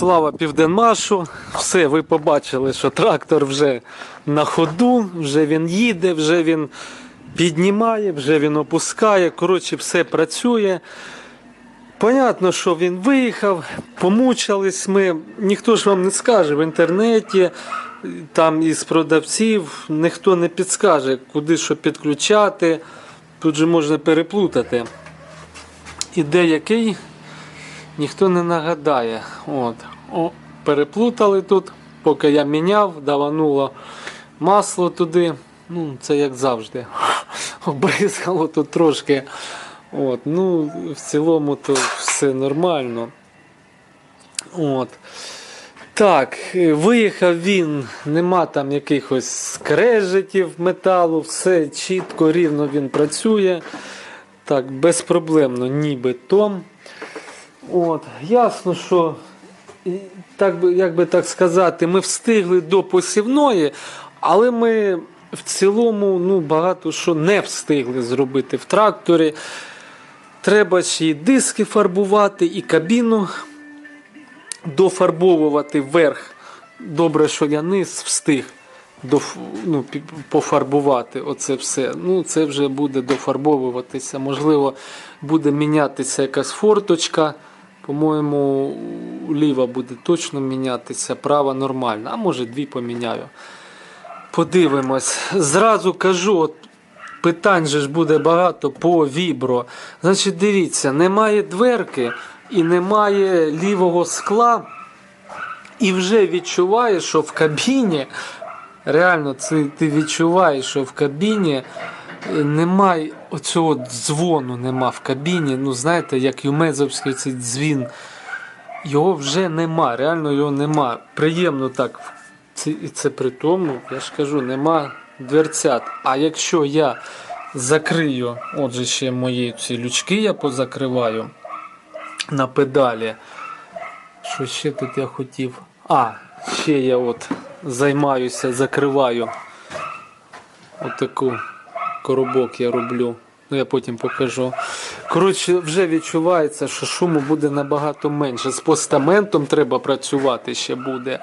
Слава Південмашу. Все, ви побачили, що трактор вже на ходу, вже він їде, вже він піднімає, вже він опускає. Коротше, все працює. Понятно, що він виїхав, помучались ми. Ніхто ж вам не скаже в інтернеті, там із продавців, ніхто не підскаже, куди що підключати. Тут же можна переплутати. І деякий ніхто не нагадає. От. О, переплутали тут, поки я міняв, давануло масло туди. Ну, це як завжди. Обризало тут трошки. От. Ну, в цілому то все нормально. От. Так, е, виїхав він, нема там якихось скрежетів металу, все чітко, рівно він працює. Так, безпроблемно, нібито. От, ясно, що так би, як би так сказати, ми встигли до посівної, але ми в цілому ну, багато що не встигли зробити в тракторі. Треба ще і диски фарбувати, і кабіну дофарбовувати вверх. Добре, що я низ встиг доф- ну, пофарбувати оце все. Ну, це вже буде дофарбовуватися. Можливо, буде мінятися якась форточка. По-моєму, ліва буде точно мінятися, права нормальна, а може дві поміняю. Подивимось. Зразу кажу, от питань же ж буде багато по вібро. Значить, дивіться, немає дверки і немає лівого скла. І вже відчуваєш, що в кабіні, реально, це ти відчуваєш, що в кабіні е, немає оцього дзвону нема в кабіні. Ну, знаєте, як юмезовський цей дзвін. Його вже нема, реально його нема. Приємно так. І це при тому, я ж кажу, нема дверцят. А якщо я закрию, отже, ще мої ці лючки я позакриваю на педалі. Що ще тут я хотів? А, ще я от займаюся, закриваю. Отаку коробок я роблю. Ну, я потім покажу. Коротше, вже відчувається, що шуму буде набагато менше. З постаментом треба працювати ще буде.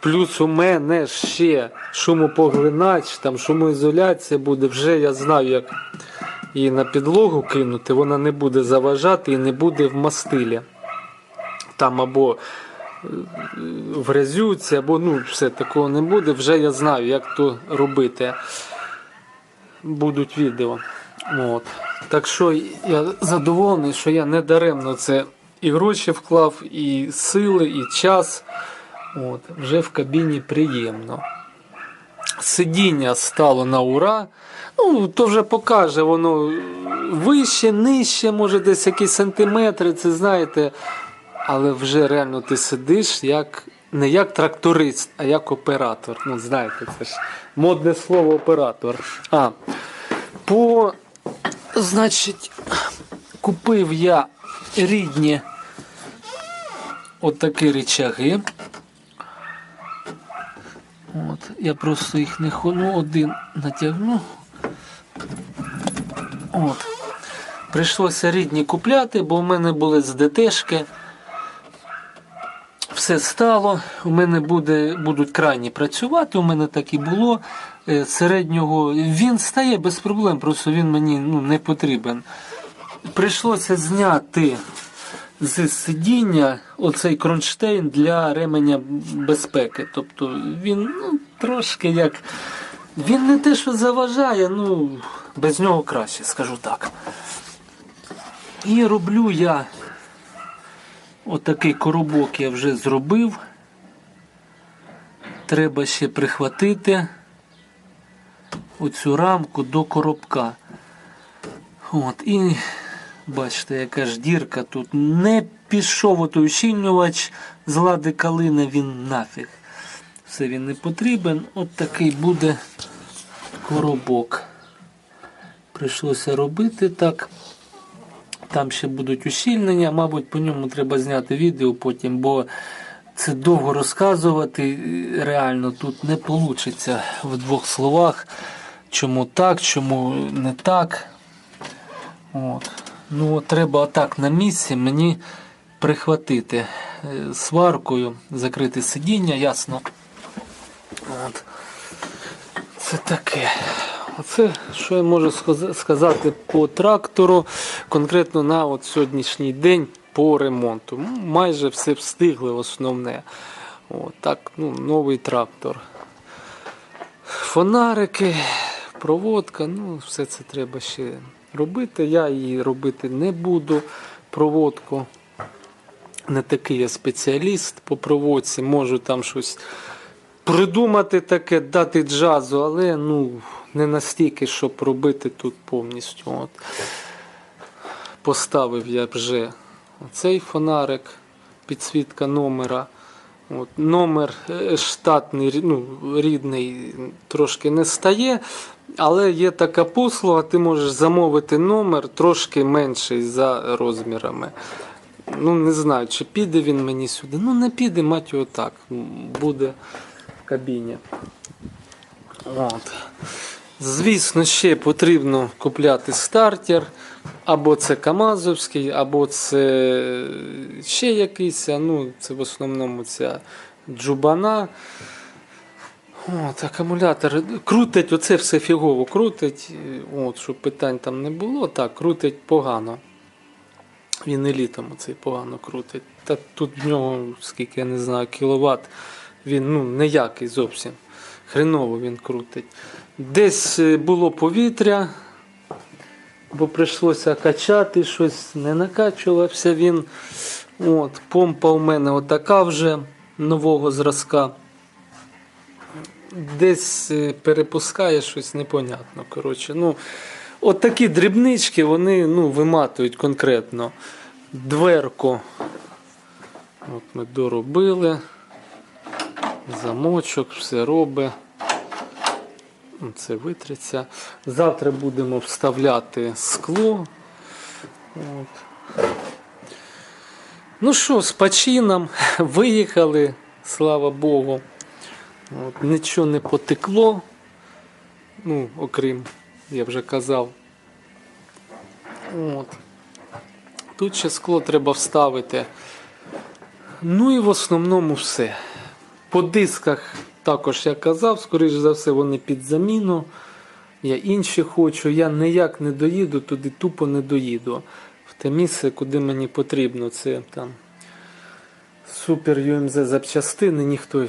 Плюс у мене ще шумопоглинач, там шумоізоляція буде. Вже я знаю, як її на підлогу кинути, вона не буде заважати і не буде в мастилі. Там або е, в або ну, все такого не буде. Вже я знаю, як то робити. Будуть відео. От. Так що я задоволений, що я не даремно це і гроші вклав, і сили, і час. От. Вже в кабіні приємно. Сидіння стало на ура. Ну, то вже покаже воно вище, нижче, може десь якісь сантиметри, це знаєте. Але вже реально ти сидиш як не як тракторист, а як оператор. Ну, знаєте, це ж модне слово оператор. А, по, значить, купив я рідні отакі речаги. От, я просто їх не хо- ну, один натягну. От. Прийшлося рідні купляти, бо в мене були з ДТшки. Все стало. У мене буде, будуть крайні працювати, у мене так і було. Е, Середнього він стає без проблем, просто він мені ну, не потрібен. Прийшлося зняти з сидіння оцей кронштейн для ременя безпеки. Тобто він ну, трошки як. Він не те, що заважає, ну без нього краще, скажу так. І роблю я отакий коробок я вже зробив. Треба ще прихватити оцю рамку до коробка. От, і бачите, яка ж дірка тут. Не пішов отой ущільнювач з лади калини, він нафіг. Все він не потрібен. От такий буде коробок. Прийшлося робити так. Там ще будуть ущільнення, мабуть, по ньому треба зняти відео потім, бо це довго розказувати. Реально тут не вийде в двох словах, чому так, чому не так. От. Ну, треба отак на місці мені прихватити. е, сваркою, закрити сидіння, ясно. От. Це таке. Оце, що я можу сказати по трактору, конкретно на от сьогоднішній день по ремонту. Майже все встигли основне. От, так, ну, новий трактор. Фонарики, проводка, ну, все це треба ще робити. Я її робити не буду. Проводку. Не такий я спеціаліст по проводці, можу там щось придумати таке, дати джазу, але ну, не настільки, щоб робити тут повністю. От. Поставив я вже цей фонарик, підсвітка номера. От, номер е, штатний, ну, рідний трошки не стає, але є така послуга, ти можеш замовити номер трошки менший за розмірами. Ну, не знаю, чи піде він мені сюди. Ну, не піде, мать його так. Буде в кабіні. От. Звісно, ще потрібно купляти стартер. Або це Камазовський, або це ще якийсь. Ну, це в основному ця джубана. От, акумулятор крутить, оце все фігово крутить. От, щоб питань там не було, так, крутить погано. Він і літом оцей погано крутить. Та тут в нього, скільки я не знаю, кіловат, він ну, ніякий зовсім. Хреново він крутить. Десь е, було повітря, бо прийшлося качати щось, не накачувався він. От, помпа у мене отака вже нового зразка. Десь е, перепускає щось непонятно. Коротше, ну, от такі дрібнички вони ну, виматують конкретно. Дверку. От ми доробили. Замочок, все робить. Це витриться. Завтра будемо вставляти скло. От. Ну що, з почином виїхали, слава Богу. От, нічого не потекло. Ну, окрім, я вже казав. От. Тут ще скло треба вставити. Ну і в основному все. По дисках також я казав, скоріш за все, вони під заміну. Я інші хочу. Я ніяк не доїду, туди тупо не доїду. В те місце, куди мені потрібно. Це там супер UMZ запчастини. Ніхто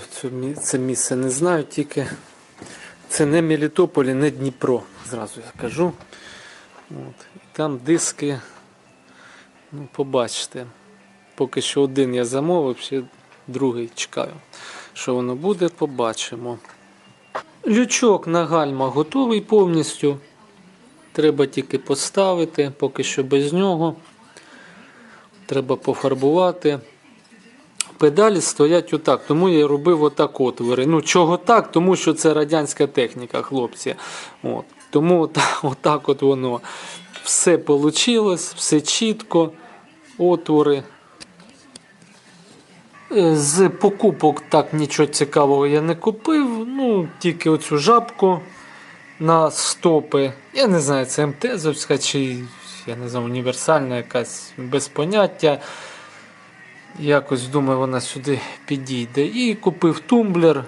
це місце не знає, тільки це не Мелітополь, не Дніпро. Зразу я кажу. От. Там диски. Ну, побачите. Поки що один я замовив, ще другий чекаю. Що воно буде, побачимо. Лючок на гальма готовий повністю. Треба тільки поставити, поки що без нього. Треба пофарбувати. Педалі стоять отак, тому я робив отак отвори. Ну, чого так? Тому що це радянська техніка, хлопці. От. Тому отак, отак от воно все вийшло, все чітко, отвори. Е, З покупок так нічого цікавого я не купив. Ну, тільки оцю жабку на стопи. Я не знаю, це МТЗовська чи я не знаю, універсальна якась без поняття. Якось думаю, вона сюди підійде. І купив тумблер.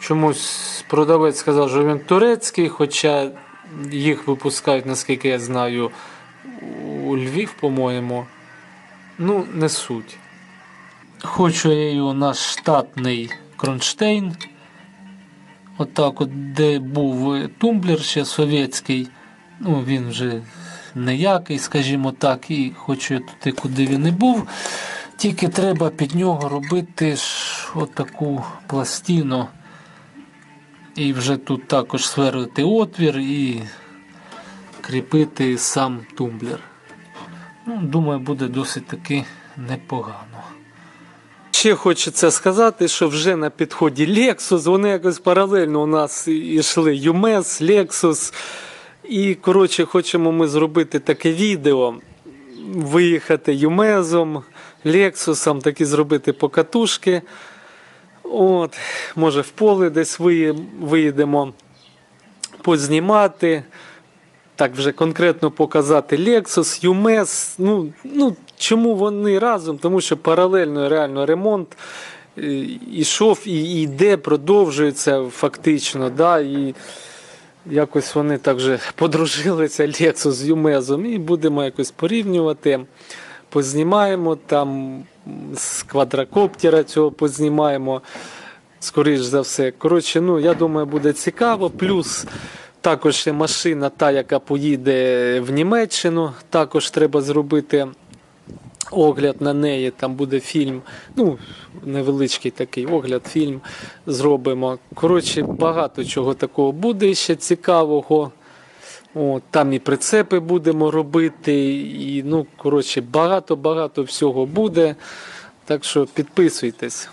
Чомусь продавець сказав, що він турецький, хоча їх випускають, наскільки я знаю, у Львів, по-моєму. Ну, не суть. Хочу я його на штатний кронштейн. Отак, от, де був тумблер ще совєтський. Ну, він вже ніякий, скажімо так, і хочу я туди, куди він і був. Тільки треба під нього робити ж отаку пластину. І вже тут також сверлити отвір і кріпити сам тумблер. Ну, думаю, буде досить таки непогано. Ще хочеться сказати, що вже на підході Lexus, вони якось паралельно у нас йшли UMS, Lexus. І, коротше, хочемо ми зробити таке відео, виїхати Юмезом, Лексусом, такі зробити покатушки. От, може, в поле десь виїдемо познімати. Так вже конкретно показати Lexus, UMS. Ну, ну, чому вони разом? Тому що паралельно реально ремонт е, ішов і і йде, продовжується фактично. Да, і якось вони так же подружилися Lexus з Юмезом і будемо якось порівнювати. Познімаємо там з квадрокоптера цього познімаємо. Скоріш за все. Коротше, ну я думаю, буде цікаво. Плюс також машина, та, яка поїде в Німеччину, також треба зробити огляд на неї. Там буде фільм. Ну, невеличкий такий огляд, фільм зробимо. Коротше, багато чого такого буде ще цікавого. О, там і прицепи будемо робити, і ну, коротше, багато-багато всього буде. Так що підписуйтесь.